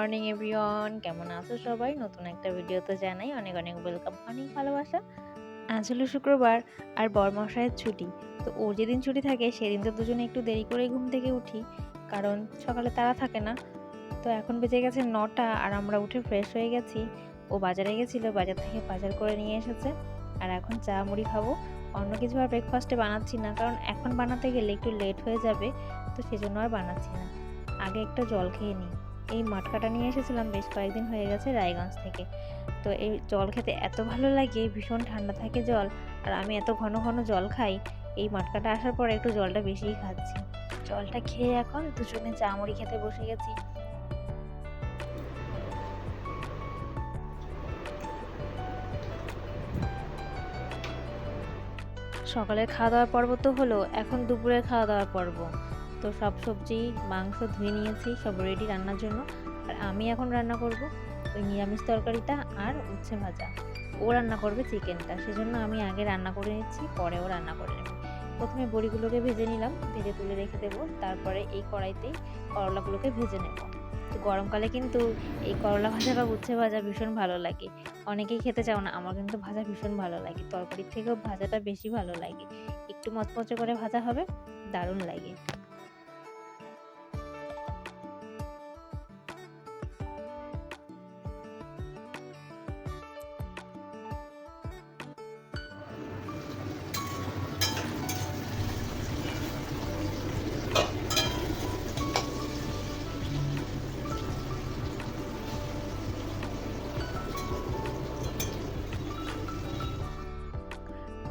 Morning, everyone. কেমন আছো সবাই? নতুন একটা ভিডিওতে জানাই অনেক অনেক ওয়েলকাম, অনেক ভালোবাসা। আজ হলো শুক্রবার আর বরমশায়ের ছুটি। তো ওর যেদিন ছুটি থাকে, সেদিন তো দুজনে একটু দেরি করে ঘুম থেকে উঠি। কারণ সকালে তারা থাকে না। তো এখন বেজে গেছে নটা আর আমরা উঠে ফ্রেশ হয়ে গেছি। ও বাজারে গেছিল, বাজার থেকে বাজার করে নিয়ে এসেছে। আর এখন চা, মুড়ি খাব। অন্য কিছু আর ব্রেকফাস্টে বানাচ্ছি না। কারণ এখন বানাতে গেলে একটু লেট হয়ে যাবে। তো সেজন্য আর বানাচ্ছি না। আগে একটা জল খেয়ে নিই। এই মাটকাটা নিয়ে এসেছিলাম, বেশ কয়েকদিন হয়ে গেছে রায়গঞ্জ থেকে। তো এই জল খেতে এত ভালো লাগে, ভীষণ ঠান্ডা থাকে জল, আর আমি এত ঘন ঘন জল খাই, এই মাটকাটা আসার পরে একটু জলটা বেশিই খাচ্ছি। জলটা খেয়ে এখন দুজনে চা মুড়ি খেতে বসে গেছি। সকালের খাওয়া দাওয়ার পর্ব তো হলো, এখন দুপুরের খাওয়া দাওয়ার পর্ব। তো সব সবজি, মাংস ধুয়ে নিয়েছি, সব রেডি রান্নার জন্য। আর আমি এখন রান্না করব ওই নিরামিষ তরকারিটা আর উচ্ছে ভাজা। ও রান্না করবে চিকেনটা, সেজন্য আমি আগে রান্না করে নিচ্ছি, পরে ও রান্না করে নেবে। প্রথমে বড়িগুলোকে ভেজে নিলাম, ভেজে তুলে রেখে দেবো, তারপরে এই কড়াইতেই করলাগুলোকে ভেজে নেব। তো গরমকালে কিন্তু এই করলা ভাজা বা উচ্ছে ভাজা ভীষণ ভালো লাগে। অনেকেই খেতে চাও না, আমার কিন্তু ভাজা ভীষণ ভালো লাগে। তরকারির থেকেও ভাজাটা বেশি ভালো লাগে। একটু মচমচে করে ভাজা হবে, দারুণ লাগে।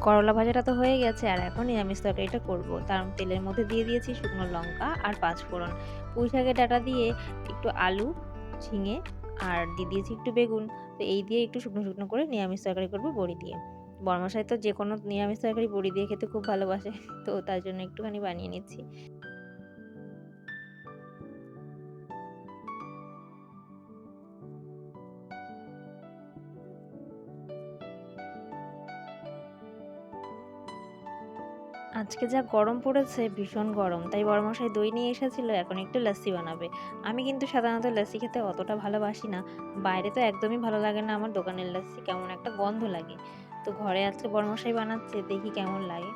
করলা ভাজাটা তো হয়ে গেছে আর এখন নিরামিষ তরকারিটা করব। তার তেলের মধ্যে দিয়ে দিয়েছি শুকনো লঙ্কা আর পাঁচফোড়ন। পুঁই শাকের ডাটা দিয়ে একটু আলু, ঝিঙে আর দিয়ে দিয়েছি একটু বেগুন। তো এই দিয়ে একটু শুকনো শুকনো করে নিরামিষ তরকারি করব বড়ি দিয়ে। বর্মশাই তো যে কোনো নিরামিষ তরকারি বড়ি দিয়ে খেতে খুব ভালোবাসে, তো তার জন্য একটুখানি বানিয়ে নিচ্ছি। আজকে যা গরম পড়েছে, ভীষণ গরম। তাই বড়মশাই দই নিয়ে এসেছিল, এখন একটু লাস্সি বানাবে। আমি কিন্তু সাধারণত লাস্সি খেতে অতটা ভালোবাসি না। বাইরে তো একদমই ভালো লাগে না আমার দোকানের লাস্সি কেমন একটা গন্ধ লাগে। তো ঘরে আজকে বড়মশাই বানাচ্ছে, দেখি কেমন লাগে।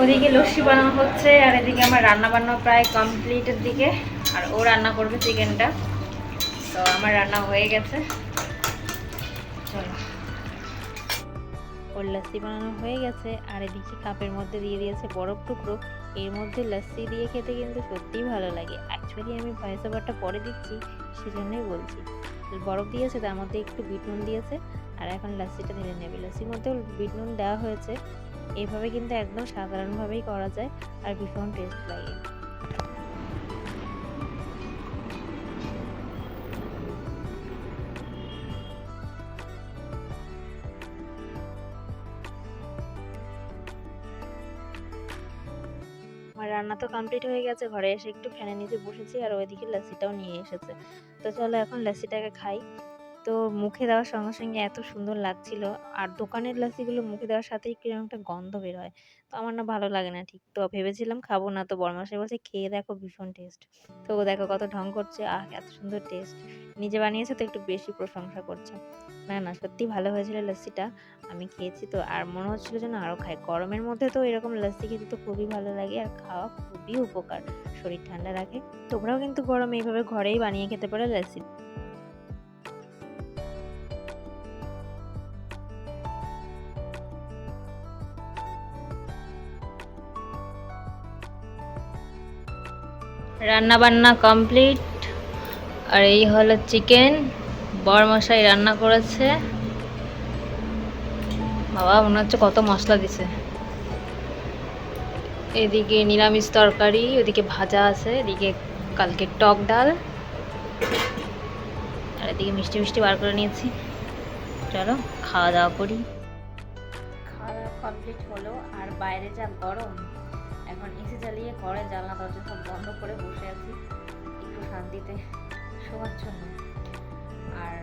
ওদিকে লস্যি বানানো হচ্ছে, আর এদিকে আমার রান্না বান্না প্রায় কমপ্লিটের দিকে। আর ও রান্না করবে চিকেনটা তো আমার রান্না হয়ে গেছে। ওর লস্যি বানানো হয়ে গেছে, আর এদিকে কাপের মধ্যে দিয়ে দিয়েছে বরফ টুকরো। এর মধ্যে লস্যি দিয়ে খেতে কিন্তু সত্যিই ভালো লাগে। অ্যাকচুয়ালি আমি ভয়েস ওভারটা পরে দিচ্ছি, সেজন্যই বলছি। বরফ দিয়েছে, তার মধ্যে একটু বিট নুন দিয়েছে, আর এখন লস্যিটা ঢেলে নেবে। লস্যির মধ্যেও বিট নুন দেওয়া হয়েছে। এইভাবে কিন্তু একদম সাধারণভাবেই করা যায়, আর ভীষণ টেস্ট লাগে। রান্না তো কমপ্লিট হয়ে গেছে, ঘরে এসে একটু ফ্যানের নিচে বসেছি আর ওইদিকে লাসিটাও নিয়ে এসেছে। তো চলো এখন লাসিটাকে খাই। তো মুখে দেওয়ার সঙ্গে সঙ্গে এত সুন্দর লাগছিল। আর দোকানের লাসিগুলো মুখে দেওয়ার সাথেই কীরকম একটা গন্ধ বের হয় তো আমার না ভালো লাগে না ঠিক। তো ভেবেছিলাম খাব না তো বরমাসে। বলছে, খেয়ে দেখো ভীষণ টেস্ট তো ও দেখো কত ঢং করছে। আহ, এত সুন্দর টেস্ট নিজে বানিয়েছে তো একটু বেশি প্রশংসা করছে। না না, সত্যি ভালো হয়েছিল লস্যিটা আমি খেয়েছি তো। আর মনে হচ্ছিল যেন আরও খাই। গরমের মধ্যে তো এরকম লস্যি খেতে তো খুবই ভালো লাগে। আর খাওয়া খুবই উপকার। শরীর ঠান্ডা রাখে। তোমরাও কিন্তু গরমে এইভাবে ঘরেই বানিয়ে খেতে পারো লস্যি রান্না বান্না কমপ্লিট। আর এই হলো চিকেন। বরমশাই রান্না করেছে। বাবা, মনে হচ্ছে কত মশলা দিছে। এদিকে নিরামিষ তরকারি, ওদিকে ভাজা আছে, এদিকে কালকে টক ডাল। আর এদিকে মিষ্টি মিষ্টি বার করে নিয়েছি। চলো, খাওয়া দাওয়া করি। খাওয়া দাওয়া কমপ্লিট হলো, আর বাইরে যা গরম। এখন এসি চালিয়ে ঘরে জানলা, দরজা সব বন্ধ করে বসে আছি একটু শান্তিতে, শোয়ার জন্য। আর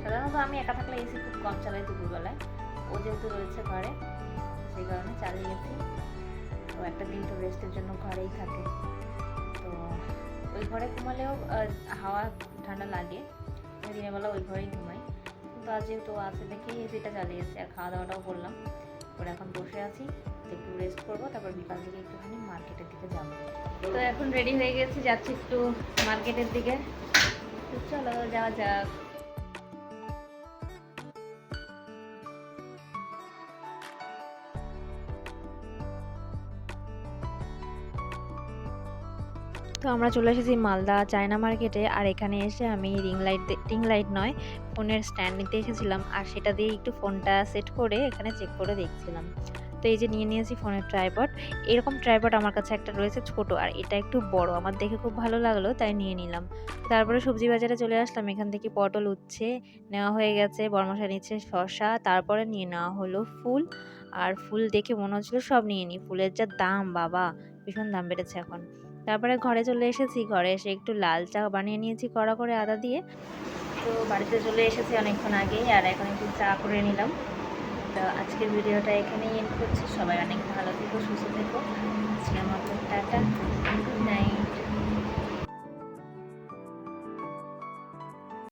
সাধারণত আমি একা থাকলে এসি খুব কম চালাই দুপুরবেলায়। ও যেহেতু রয়েছে ঘরে, সেই কারণে চালিয়েছি তো একটা দিন তো রেস্টের জন্য ঘরেই থাকে। তো ওই ঘরে ঘুমালেও হাওয়া ঠান্ডা লাগে। দিনের বেলা ওই ঘরেই ঘুমাই। কিন্তু আজ যেহেতু আছে দেখেই এসিটা চালিয়েছি আর খাওয়া দাওয়াটাও করলাম। ওরা এখন বসে আছি। একটু রেস্ট করব, তারপর বিকাল থেকে একটুখানি মার্কেটের দিকে যাব। তো এখন রেডি হয়ে গেছি, যাচ্ছি একটু মার্কেটের দিকে। চলো, যাওয়া যাক। তো আমরা চলে এসেছি মালদা চায়না মার্কেটে, আর এখানে এসে আমি রিং লাইট রিং লাইট নয়, ফোনের স্ট্যান্ড নিতে এসেছিলাম। আর সেটা দিয়ে একটু ফোনটা সেট করে এখানে চেক করে দেখছিলাম। তো এই যে নিয়ে নিয়েছি ফোনের ট্রাইপড। এরকম ট্রাইপড আমার কাছে একটা রয়েছে ছোট, আর এটা একটু বড়। আমার দেখে খুব ভালো লাগল, তাই নিয়ে নিলাম। তারপরে সবজি বাজারে চলে আসলাম, এখান থেকে পটল উচ্ছে নেওয়া হয়ে গেছে বরমশা নিচ্ছে শশা তারপরে নিয়ে নেওয়া হলো ফুল। আর ফুল দেখে মনে হচ্ছিল সব নিয়ে নিই। ফুলের যা দাম, বাবা, ভীষণ দাম বেড়েছে এখন। তারপরে ঘরে চলে এসেছি, ঘরে এসে একটু লাল চা বানিয়ে নিয়েছি কড়া করে আদা দিয়ে। তো বাড়িতে চলে এসেছি অনেকক্ষণ আগেই, আর এখন একটু চা করে নিলাম। তো আজকের ভিডিওটা এখানেই এন্ড করছি। সবাই অনেক ভালো থেকো, সুস্থ থেকো। আজকের মতো টাটা গুড নাইট